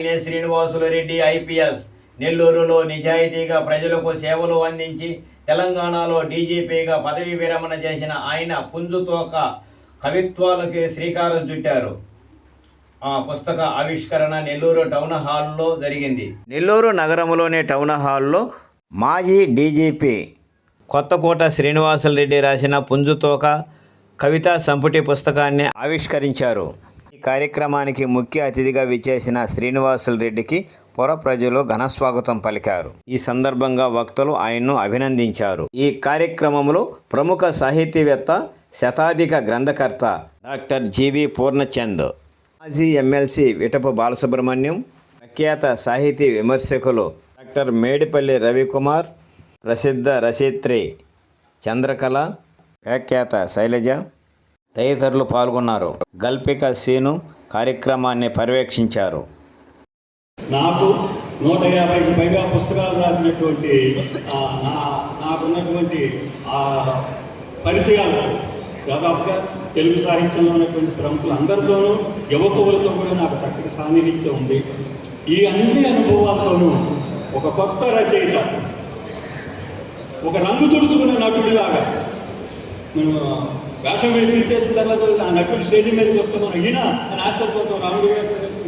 Srinivasulu Reddy IPS నెల్లూరులో నిజాయితీగా ప్రజలకు సేవలు అందించి తెలంగాణలో డీజీపీగా పదవి విరమణ చేసిన ఆయన పుంజుతోక కవిత్వాలకి శ్రీకారం చుట్టారు. ఆ పుస్తక ఆవిష్కరణ నెల్లూరు టౌన్ హాల్లో జరిగింది. నెల్లూరు నగరంలోని టౌన్ హాల్లో మాజీ డీజీపీ కొత్తకోట శ్రీనివాసులరెడ్డి రాసిన పుంజుతోక కవితా సంపుటి పుస్తకాన్ని ఆవిష్కరించారు. కార్యక్రమానికి ముఖ్య అతిథిగా విచ్చేసిన శ్రీనివాసులరెడ్డికి పొర ప్రజలు ఘనస్వాగతం పలికారు. ఈ సందర్భంగా వక్తలు ఆయన్ను అభినందించారు. ఈ కార్యక్రమంలో ప్రముఖ సాహితీవేత్త శతాధిక గ్రంథకర్త డాక్టర్ జీవి పూర్ణచంద్ మాజీ ఎమ్మెల్సీ విటపు బాలసుబ్రహ్మణ్యం ప్రఖ్యాత సాహితీ విమర్శకులు డాక్టర్ మేడిపల్లి రవికుమార్ ప్రసిద్ధ రచయిత్రి చంద్రకళ వ్యాఖ్యాత శైలజ తదితరులు పాల్గొన్నారు. గల్పిక సీను కార్యక్రమాన్ని పర్యవేక్షించారు. నాకు నూట యాభైకి పైగా పుస్తకాలు రాసినటువంటి నాకున్నటువంటి పరిచయాలు దాదాపుగా తెలుగు సాహిత్యంలో ఉన్నటువంటి ప్రముఖులు అందరితోనూ యువకులతో కూడా నాకు చక్కటి సాన్నిహిత్యం ఉంది. ఈ అన్ని అనుభవాలతోనూ ఒక కొత్త రచయిత ఒక రంగు తుడుచుకున్న నటుడిలాగా నేను వేషం వేసి చేసిన తర్వాత ఆ నటుడు స్టేజ్ మీదకి వస్తే మనం ఈయన అని ఆశ్చర్యపోతాం రాముడు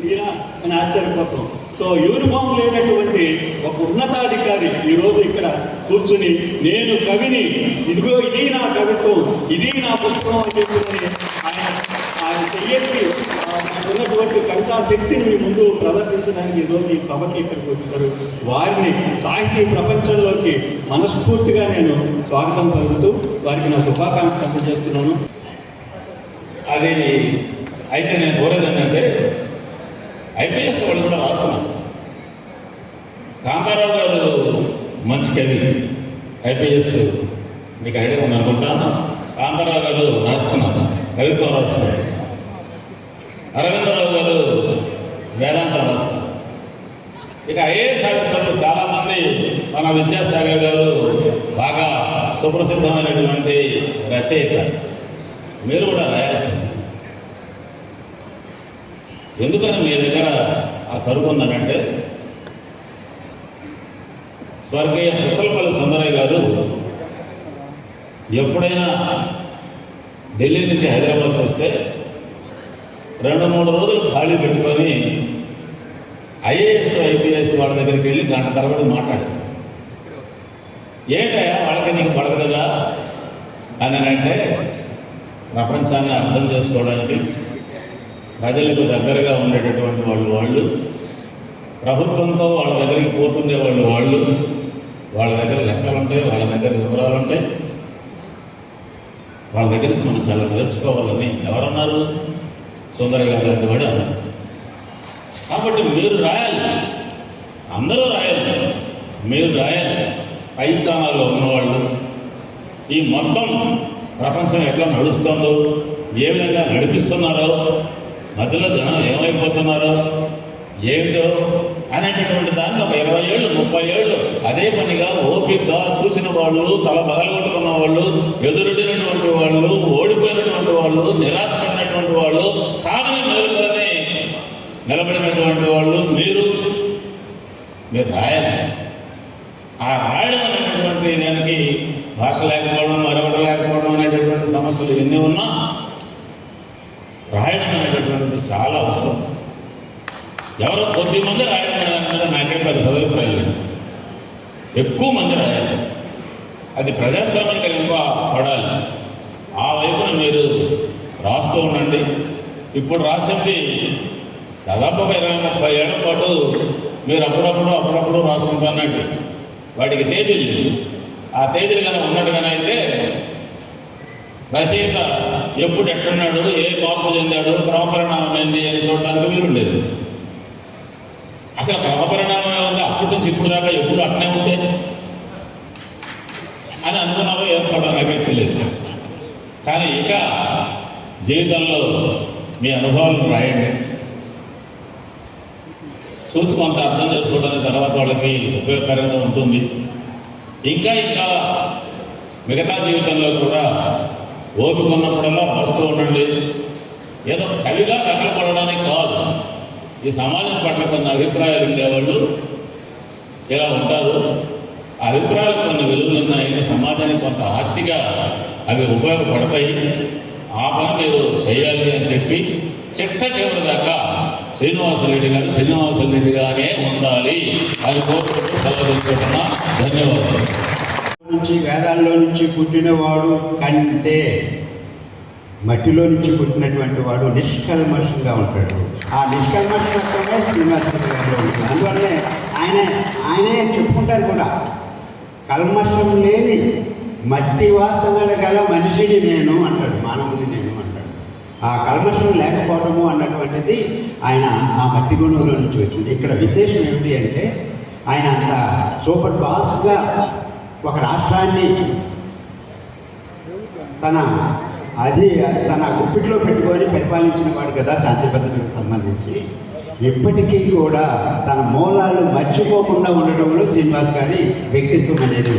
ఈయన అని ఆశ్చర్యపోతాం. సో యూనిఫామ్ లేనటువంటి ఒక ఉన్నతాధికారి ఈరోజు ఇక్కడ కూర్చుని నేను కవిని ఇదిగో ఇది నా కవిత్వం ఇది నా పుస్తకం అని చెప్పి ఆయన ఆయన ఉన్నటువంటి కవితా శక్తిని మీ ముందు ప్రదర్శించడానికి ఈరోజు ఈ సభకి ఇక్కడికి వచ్చారు. వారిని సాహితీ ప్రపంచంలోకి మనస్ఫూర్తిగా నేను స్వాగతం పలుకుతూ వారికి నా శుభాకాంక్షలు అందజేస్తున్నాను. అది అయితే నేను కోరేది ఏంటంటే ఐపీఎస్ వాళ్ళు కూడా రాస్తున్నారు. కాంతారావు గారు మంచి కవి ఐపీఎస్ మీకు ఐడియా ఉందనుకుంటాను. కాంతారావు గారు రాస్తున్నారు కవిత్వం రాస్తున్నారు. అరవిందరావు గారు వేదాంత రాష్ట్రం ఇక ఐఏఎస్ ఆఫీసర్లు చాలామంది మన విద్యాసాగర్ గారు బాగా సుప్రసిద్ధమైనటువంటి రచయిత. మీరు కూడా రాయాల్సింది. ఎందుకని మీ దగ్గర ఆ సరుకు ఉందనంటే స్వర్గీయ పుచ్చలపల్లి సుందరయ్య గారు ఎప్పుడైనా ఢిల్లీ నుంచి హైదరాబాద్కి వస్తే రెండు మూడు రోజులు ఖాళీ పెట్టుకొని ఐఏఎస్ ఐపీఎస్ వాళ్ళ దగ్గరికి వెళ్ళి గంట తరబడి మాట్లాడారు. ఏంటయ్యా వాళ్ళకి నీకు పడగదా అని అంటే ప్రపంచాన్ని అర్థం చేసుకోవడానికి ప్రజలకు దగ్గరగా ఉండేటటువంటి వాళ్ళు వాళ్ళు ప్రభుత్వంతో వాళ్ళ దగ్గరికి పోతుండే వాళ్ళు వాళ్ళు వాళ్ళ దగ్గర లెక్కలు ఉంటాయి వాళ్ళ దగ్గర వివరాలు ఉంటాయి. వాళ్ళ దగ్గర నుంచి మనం చాలా నేర్చుకోవాలని ఎవరన్నారు? తొందరగా గారు కూడా కాబట్టి మీరు రాయాలి. అందరూ రాయాలి. మీరు రాయాలి. పై స్థానాల్లో ఉన్నవాళ్ళు. ఈ మొత్తం ప్రపంచం ఎట్లా నడుస్తుందో ఏ విధంగా నడిపిస్తున్నారో మధ్యలో జనం ఏమైపోతున్నారో ఏమిటో అనేటటువంటి దాన్ని ఒక ఇరవై ఏళ్ళు ముప్పై ఏళ్ళు అదే పనిగా ఓపికగా చూసిన వాళ్ళు తల బగలగొట్టుకున్న వాళ్ళు ఎదురుడినటువంటి వాళ్ళు ఓడిపోయినటువంటి వాళ్ళు నిరాశపడినటువంటి వాళ్ళు నిలబడినటువంటి వాళ్ళు మీరు మీరు రాయాలి. ఆ రాయడం అనేటటువంటి దానికి భాష లేకపోవడం మరొకటి లేకపోవడం అనేటటువంటి సమస్యలు ఎన్ని ఉన్నా రాయడం అనేటటువంటిది చాలా అవసరం. ఎవరో కొద్ది మంది రాయడం అనేది నాకే పెద్ద అభిప్రాయం లేదు. ఎక్కువ మంది రాయాలి. అది ప్రజాస్వామ్యానికి ఎక్కువ పడాలి. ఆ వైపున మీరు రాస్తూ ఉండండి. ఇప్పుడు రాసేది దాదాపు ఒక ఇరవై ముప్పై ఏళ్ళ పాటు మీరు అప్పుడప్పుడు అప్పుడప్పుడు రాసుకుంటున్నట్టు వాటికి తేదీలు లేవు. ఆ తేదీలు కనుక ఉన్నట్టుగానే అయితే రచయిత ఎప్పుడు ఎట్టున్నాడు ఏ మార్పు చెందాడు క్రమపరిణామం ఏంది అని చూడటానికి వీలు లేదు. అసలు క్రమపరిణామం ఉంది అప్పటి నుంచి ఇప్పుడు దాకా ఎప్పుడు అట్నే ఉంటే? అని అనుకున్నారో ఏర్పడో నాకైతే తెలియదు కానీ ఇక జీవితంలో మీ అనుభవాలను రాయండి. చూసి కొంత అర్థం చేసుకోవడానికి తర్వాత వాళ్ళకి ఉపయోగకరంగా ఉంటుంది. ఇంకా ఇంకా మిగతా జీవితంలో కూడా ఓపిక ఉన్నప్పుడల్లా రాస్తూ ఉండండి. ఏదో కవిగా నకలు పడడానికి కాదు. ఈ సమాజం పట్ల కొన్ని అభిప్రాయాలు ఉండేవాళ్ళు ఇలా ఉంటారు. ఆ అభిప్రాయాలు కొన్ని విలువలు ఉన్నాయని సమాజానికి కొంత ఆస్తిగా అవి ఉపయోగపడతాయి. ఆ పని మీరు చేయాలి అని చెప్పి చిట్ట చివరి దాకా శ్రీనివాసరెడ్డి గారు శ్రీనివాసరెడ్డి గారే ఉండాలి. అని కోరుకుంటూ సెలవుకుంటున్నా ధన్యవాదాలు. నుంచి వేదాల్లో నుంచి పుట్టినవాడు కంటే మట్టిలో నుంచి పుట్టినటువంటి వాడు నిష్కల్మషంగా ఉంటాడు. ఆ నిష్కల్మషత్వమే శ్రీనివాసరెడ్డి గారిలో ఉంటుంది అందువల్లనే ఆయన ఆయనే చెప్పుకుంటారు కూడా. కల్మషం లేని మట్టి వాసనలు గల మనిషిని నేను అంటాడు. మానవుని నేను. ఆ కల్మషం లేకపోవడము అన్నటువంటిది ఆయన ఆ మట్టి గుణంలో నుంచి వచ్చింది. ఇక్కడ విశేషం ఏమిటి అంటే ఆయన అంత సూపర్ బాస్గా ఒక రాష్ట్రాన్ని తన అది తన గుప్పిట్లో పెట్టుకొని పరిపాలించిన వాడు కదా శాంతి భద్రతకు సంబంధించి. ఇప్పటికీ కూడా తన మూలాలు మర్చిపోకుండా ఉండడంలో శ్రీనివాస్ గారి వ్యక్తిత్వం అనేది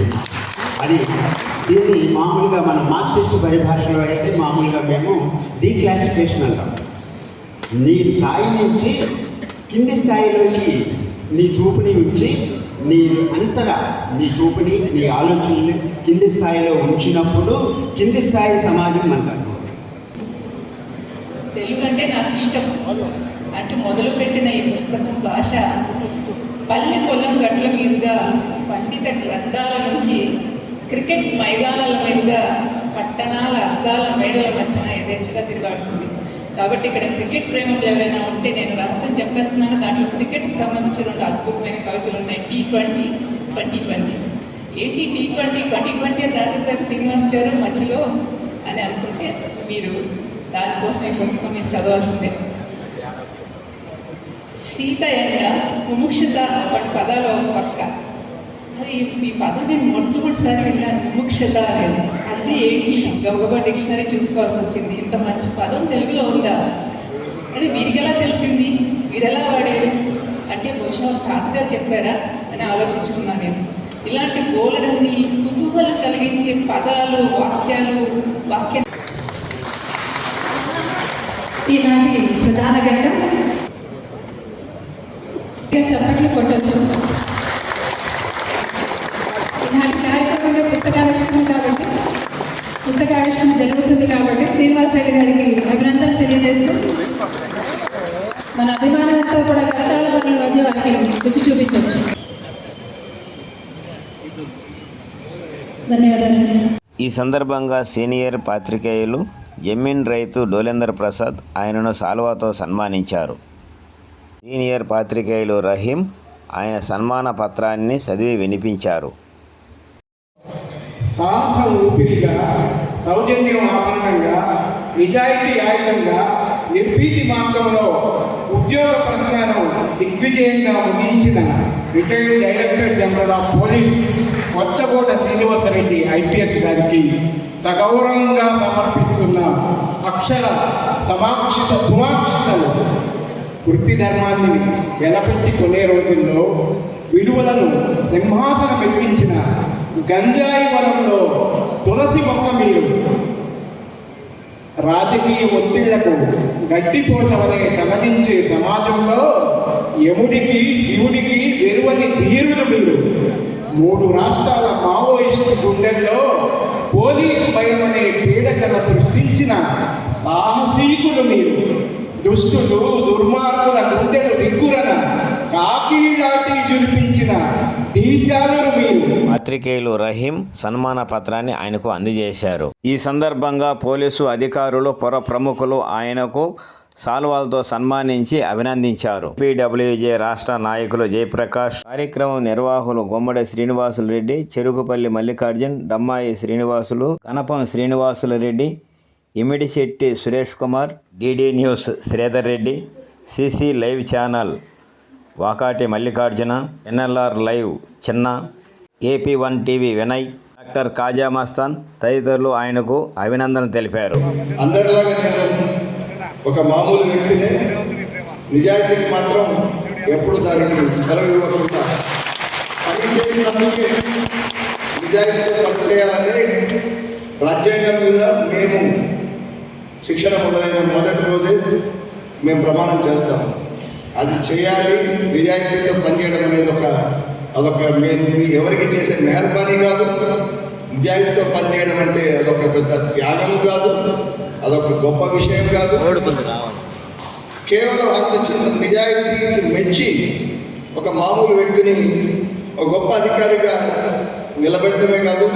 అది దీన్ని మామూలుగా మన మార్క్సిస్ట్ పరిభాషలో అయితే మామూలుగా మేము డీక్లాసిఫికేషన్ అంటాం. నీ స్థాయి నుంచి కింది స్థాయిలోకి నీ చూపుని ఉంచి నీ అంతర నీ చూపుని నీ ఆలోచనని కింది స్థాయిలో ఉంచినప్పుడు కింది స్థాయి సమాజం అంటారు తెలుగు అంటే నాకు ఇష్టం. అంటే మొదలుపెట్టిన ఈ పుస్తకం భాష పల్లె పొలం గట్ల మీదుగా పండిత గ్రంథాల నుంచి క్రికెట్ మైదానాల మీద పట్టణాల అద్దాల మేడల మధ్యన యథేచ్ఛగా తిరిగాడుతుంది కాబట్టి ఇక్కడ క్రికెట్ ప్రేమలు ఏవైనా ఉంటే నేను రహస్యం చెప్పేస్తున్నాను. దాంట్లో క్రికెట్కి సంబంధించిన రెండు అద్భుతమైన కవితలు ఉన్నాయి. T twenty twenty twenty. ఏంటి టీ ట్వంటీ ట్వంటీ ట్వంటీ అని రాసేసారు శ్రీనివాస్ గారు మధ్యలో అని అనుకుంటే మీరు దానికోసం ఈ పుస్తకం మీరు చదవాల్సిందే. సీత ఎండ ముముక్షత వంటి పదాలు ఒక పక్క. అది ఈ పదం నేను మొట్టమొదటిసారి విన్నాను. ముముక్షత అనేది. అది ఏంటి? గబగబా డిక్షనరీ చూసుకోవాల్సి వచ్చింది. ఇంత మంచి పదం తెలుగులో ఉందా? అంటే వీరికి ఎలా తెలిసింది? మీరు ఎలా వాడారు? అంటే బహుశా తాతగారు చెప్పారా? అని ఆలోచించుకున్నాను నేను. ఇలాంటి బోలడాన్ని కుతూహలం కలిగించే పదాలు వాక్యాలు వాక్య ఈనాటి ప్రధాన గంట ఇక చప్పట్లు కొట్టచ్చు ఈనాటి కార్యక్రమంగా పుస్తకావిష్కరణ కాబట్టి పుస్తకావిష్కరణ జరుగుతుంది కాబట్టి శ్రీనివాస్ రెడ్డి గారికి అభినందనలు తెలియజేస్తూ మన అభిమానంతో కూడా కరతాళ పనుల మధ్య వారికి రుచి చూపించవచ్చు. ధన్యవాదాలు. ఈ సందర్భంగా సీనియర్ పాత్రికేయులు జమీన్ రైతు డోలేందర్ ప్రసాద్ ఆయనను సాల్వాతో సన్మానించారు. సీనియర్ పాత్రికేయులు రహీం ఆయన సన్మాన పత్రాన్ని చదివి వినిపించారు. సాహస ఊపిరిగా సౌజన్యం వాపనంగా నిజాయితీ ఆయుధంగా నిర్భీతి మార్గంలో ఉద్యోగ ప్రస్థానం దిగ్విజయంగా ముగించిన retired director general of police Kothakota Srinivasareddy IPS గారికి సగౌరవంగా సమర్పిస్తున్న అక్షర సమాక్షిత సుమాక్షితలు వృత్తి ధర్మాన్ని వెలపెట్టి కొనే రోజుల్లో విలువలను సింహాసనం ఎక్కించిన గంజాయి వనంలో తులసి మొక్క మీరు. రాజకీయ ఒత్తిళ్ళకు గట్టిపోచవనే తమదించే సమాజంలో యముడికి శివుడికి వెరువని ధీరులు మీరు. మూడు రాష్ట్రాల మావోయిస్టు గుండెల్లో పోలీసు భయం అనే పీడకల సృష్టించిన సాహసీకులు మీరు. దుష్టులు దుర్మార్గుల గుండెలు దిక్కురన కాకి లాంటి జురిపించిన దీశాలు పాత్రికేయులు రహీం సన్మాన పత్రాన్ని ఆయనకు అందజేశారు. ఈ సందర్భంగా పోలీసు అధికారులు పొర ప్రముఖులు ఆయనకు సాల్వాలతో సన్మానించి అభినందించారు. పీడబ్ల్యూజే రాష్ట్ర నాయకులు జయప్రకాష్ కార్యక్రమం నిర్వాహకులు Gummadi Srinivasulu Reddy Cherukupalli Mallikarjun Dammayi Srinivasulu Kanapam Srinivasulu Reddy Imidisetti Suresh Kumar DD news Sridhar Reddy CC live channel Vakati Mallikarjuna NLR live చిన్న AP one TV Vinay doctor Kaja Mastan తదితరులు ఆయనకు అభినందనలు తెలిపారు. ఒక మామూలు వ్యక్తినే నిజాయితీకి మాత్రం ఎప్పుడు దానికి సెలవు ఇవ్వకుండా నిజాయితీతో పనిచేయాలంటే రాజ్యాంగం మీద మేము శిక్షణ మొదలైన మొదటి రోజే మేము ప్రమాణం చేస్తాం. అది చేయాలి నిజాయితీతో పనిచేయడం అనేది ఒక అదొక మేము ఎవరికి చేసే మెహర్బానీ కాదు నిజాయితీతో పనిచేయడం అంటే అదొక పెద్ద త్యాగం కాదు అదొక గొప్ప విషయం కాదు. కేవలం అంత చిన్న నిజాయితీకి మెచ్చి ఒక మామూలు వ్యక్తిని ఒక గొప్ప అధికారిగా నిలబెట్టడమే కాదు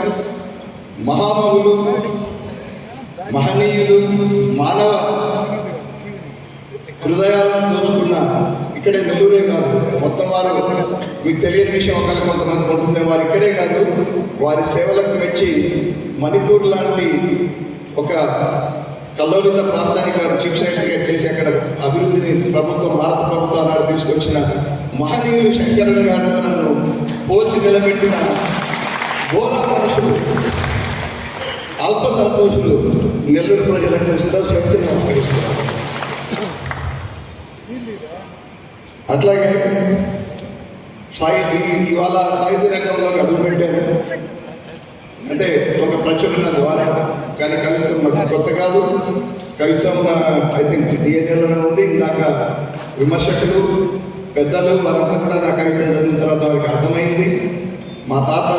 మహామహులు మహనీయులు మానవ హృదయాలను ఇక్కడే నెల్లూరే కాదు. మొత్తం వారు మీకు తెలియని విషయం ఒకవేళ కొంతమంది ఉంటుంది. వారు ఇక్కడే కాదు. వారి సేవలకు మెచ్చి మణిపూర్ లాంటి ఒక కల్లోలిత ప్రాంతానికి వారు చీఫ్ సెక్రటరీగా చేసి అక్కడ అభివృద్ధిని ప్రభుత్వం భారత ప్రభుత్వం నాడు తీసుకొచ్చిన మహనీయులు శంకరన్ గారితో నన్ను పోల్చి నిలబెట్టిన బోధా మనుషులు అల్ప సంతోషులు నెల్లూరు ప్రజలకు శిరస్సు నమస్కరిస్తున్నారు. అట్లాగే సాహితీ ఇవాళ సాహిత్య రంగంలో అడుగు పెట్టాను అంటే ఒక ప్రచురణ ద్వారా కానీ కవిత్వం నాకు కొత్త కాదు. కవిత్వం ఐ థింక్ డిఎన్ఏలోనే ఉంది. ఇందాక విమర్శకులు పెద్దలు వారంతా కూడా నా కవిత్వం చదివిన తర్వాత వారికి అర్థమైంది. మా తాత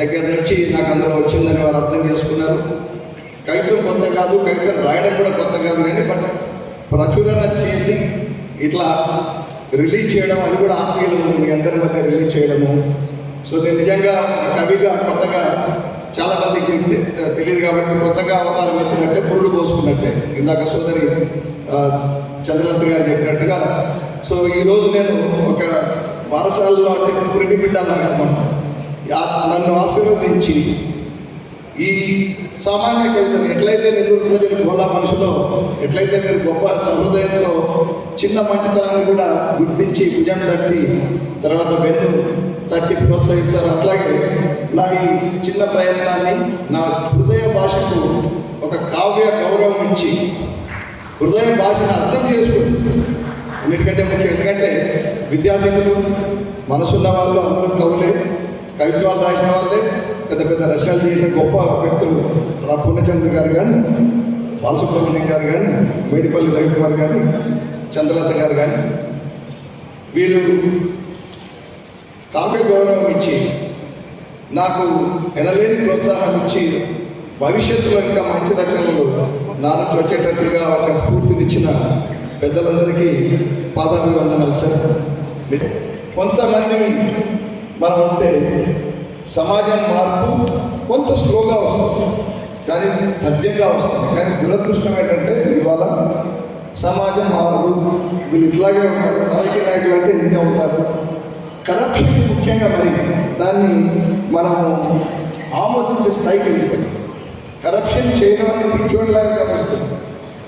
దగ్గర నుంచి నాకు అందులో వచ్చిందని వారు అర్థం చేసుకున్నారు. కవిత్వం కొత్త కాదు. కవిత్వం రాయడం కూడా కొత్త కాదు. కానీ బట్ ప్రచురణ చేసి ఇట్లా రిలీజ్ చేయడం అది కూడా ఆత్మీయులు మీ అందరి మధ్య రిలీజ్ చేయడము. సో నేను నిజంగా కవిగా కొత్తగా చాలా మందికి తెలియదు కాబట్టి కొత్తగా అవతారం ఎత్తినట్టే పురుడు పోసుకున్నట్టే. ఇందాక సోదరి ఆ, చంద్రలత గారు చెప్పినట్టుగా. సో ఈరోజు నేను ఒక వారసాలలో అంటే పురిటి బిడ్డలాగా నన్ను ఆశీర్వదించి ఈ సామాన్య కవితను ఎట్లయితే నెల్లూరు ప్రజలు గోలా మనసులో ఎట్లయితే మీరు గొప్ప సహృదయంతో చిన్న మంచితనాన్ని కూడా గుర్తించి భుజం తట్టి తర్వాత వెన్ను తట్టి ప్రోత్సహిస్తారు అట్లాగే నా ఈ చిన్న ప్రయత్నాన్ని నా హృదయ భాషకు ఒక కావ్య గౌరవం ఇచ్చి హృదయ భాషను అర్థం చేసుకుని అన్నిటికంటే ముఖ్యం ఎందుకంటే విద్యార్థికులు మనసున్న వాళ్ళు అందరూ కవులే కవిత్వాలు రాసిన వాళ్ళే పెద్ద పెద్ద రచనలు చేసిన గొప్ప వ్యక్తులు రా పూర్ణచంద్ర గారు కానీ బాలసుబ్రహ్మణ్యం గారు కానీ మేడిపల్లి రవికుమార్ కానీ చంద్రలత గారు కానీ వీరు కావ్య గౌరవం ఇచ్చి నాకు ఎనలేని ప్రోత్సాహం ఇచ్చి భవిష్యత్తులో ఇంకా మంచి రచనలు నాకు వచ్చేటట్లుగా ఒక స్ఫూర్తినిచ్చిన పెద్దలందరికీ పాదాభివందనాలు సార్. కొంతమంది మనం ఉంటే సమాజం మార్పు కొంత స్లోగా వస్తుంది. కానీ సత్యంగా వస్తుంది. కానీ దురదృష్టం ఏంటంటే ఇవాళ సమాజం మారదు. వీళ్ళు ఇట్లాగే ఉంటారు రాజకీయ నాయకులు అంటే ఎందుకు అవుతారు కరప్షన్ ముఖ్యంగా మరి దాన్ని మనం ఆమోదించే స్థాయికి వెళ్ళిపోయింది కరప్షన్ చేయడం అని పిచ్చోడిలాగా వస్తుంది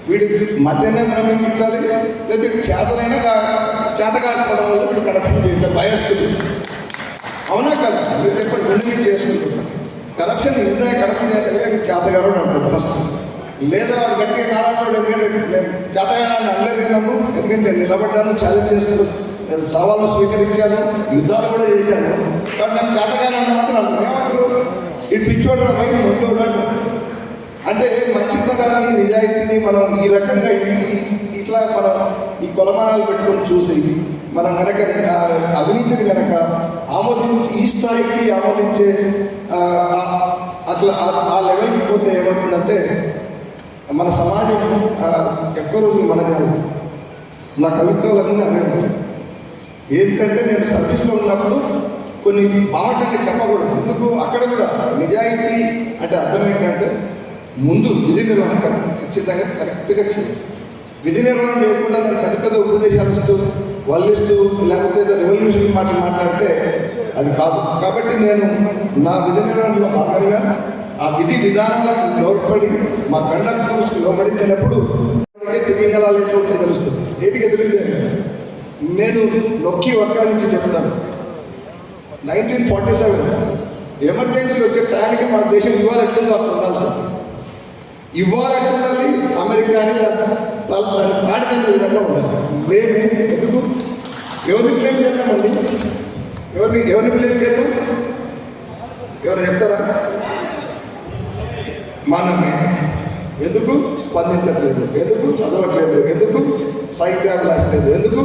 వీడి మధ్యనే భ్రమించుండాలి లేదా చేతనైనా కా చేతకాకపోవడం వల్ల వీడు కరప్షన్ చేయడం భయస్తుంది అవునా కదా? మీరు ఎప్పుడు కరప్షన్ ఇందా కరప్షన్ అంటే చేతగారు అని అంటారు ఫస్ట్ లేదా గట్టి గట్టిగా ఎందుకంటే నేను చేతగానని అనలేదు నన్ను ఎందుకంటే నేను నిలబడ్డాను ఛాలెంజ్ చేస్తూ నేను సవాళ్ళు స్వీకరించాను యుద్ధాలు కూడా చేశాను. కానీ నాకు చేతగానే మాత్రం ఏమంటారు ఇటు పిచ్చోడు పై మొండోడు అంటారు అంటే మంచితనాన్ని నిజాయితీని మనం ఈ రకంగా ఇట్లా మనం ఈ కొలమానాలు పెట్టుకొని చూసి మనం కనుక అవినీతిని కనుక ఆమోదించి ఈ స్థాయికి ఆమోదించే అట్లా ఆ- లెవెల్కి పోతే ఏమవుతుందంటే మన సమాజం ఎక్కువ రోజులు మన కాదు నా కవిత్వాలన్నీ అవే ఉంటాయి. ఏంటంటే నేను సర్వీస్లో ఉన్నప్పుడు కొన్ని బాటని చెప్పకూడదు. ఎందుకు? అక్కడ కూడా నిజాయితీ అంటే అర్థం ఏంటంటే ముందు విధి నిర్వహణ కరెక్ట్ ఖచ్చితంగా కరెక్ట్గా చేయాలి. విధి నిర్వహణ చేయకుండా నేను పెద్ద పెద్ద ఉపదేశాలు ఇస్తూ వల్లిస్తూ లేకపోతే రెవల్యూషన్ మాటలు మాట్లాడితే అది కాదు. కాబట్టి నేను నా విధి నిర్వహణలో భాగంగా ఆ విధి విధానాలకు లోపడి మా కండక్టర్స్కి లోబడి నేను తిమింగళాలు తెలుస్తుంది? ఏటికి తెలియదు నేను నొక్కి ఒక్క నుంచి చెప్తాను. నైన్టీన్ ఫార్టీ సెవెన్ ఎమర్జెన్సీ వచ్చే టయానికి మన దేశం ఇవాళ ఎట్లుందో అప్పుడు ఉండాలి సార్. ఇవాళ ఉండాలి అమెరికా అని తాడిదండ్రుల విధంగా ఉండాలి. మేమే ఎందుకు? ఎవరిని బ్లేమ్ చేద్దామండి ఎవరిని ఎవరిని బ్లేమ్ చేద్దాం? ఎవరు చెప్తారా? మనమే ఎందుకు? స్పందించట్లేదు. ఎందుకు? చదవట్లేదు. ఎందుకు? సాహిత్యాభిలాష లేదు ఎందుకు?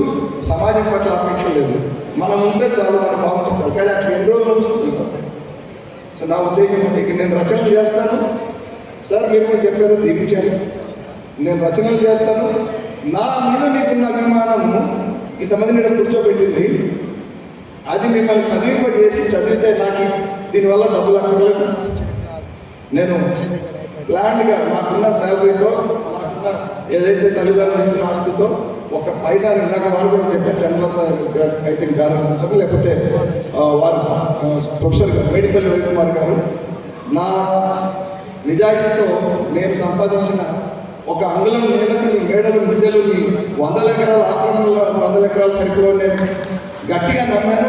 సమాజం పట్ల అపేక్ష లేదు. మనం ఉంటే చాలు మనం బాగుంటుంది కానీ అట్లా ఎన్ని రోజులు నడుస్తుంది సో నా ఉద్దేశం అంటే ఇక నేను రచనలు చేస్తాను. సార్ మీరు చెప్పారు దీవించాను నేను రచనలు చేస్తాను. నా మీద మీకున్న అభిమానము ఇంతమంది మీద కూర్చోబెట్టింది. అది మిమ్మల్ని చదివింపజేసి చదివితే నాకు దీనివల్ల డబ్బులు అక్కర్లేదు. నేను ప్లాన్గా నాకున్న శాలరీతో నాకున్న ఏదైతే తల్లిదండ్రులు ఇచ్చిన ఆస్తితో ఒక పైసా ఇందాక వారు కూడా చెప్పారు చంద్రలత ఐ థింక్ గారు లేకపోతే వారు ప్రొఫెసర్ మేడిపల్లి రవికుమార్ గారు. నా నిజాయితీతో నేను సంపాదించిన ఒక అంగుళం నీళ్ళకు నీ మేడలు మిద్దెలు నీ వందల ఎకరాల ఆక్రమణలో వందల ఎకరాల సరుకులు నేను గట్టిగా నమ్మాను.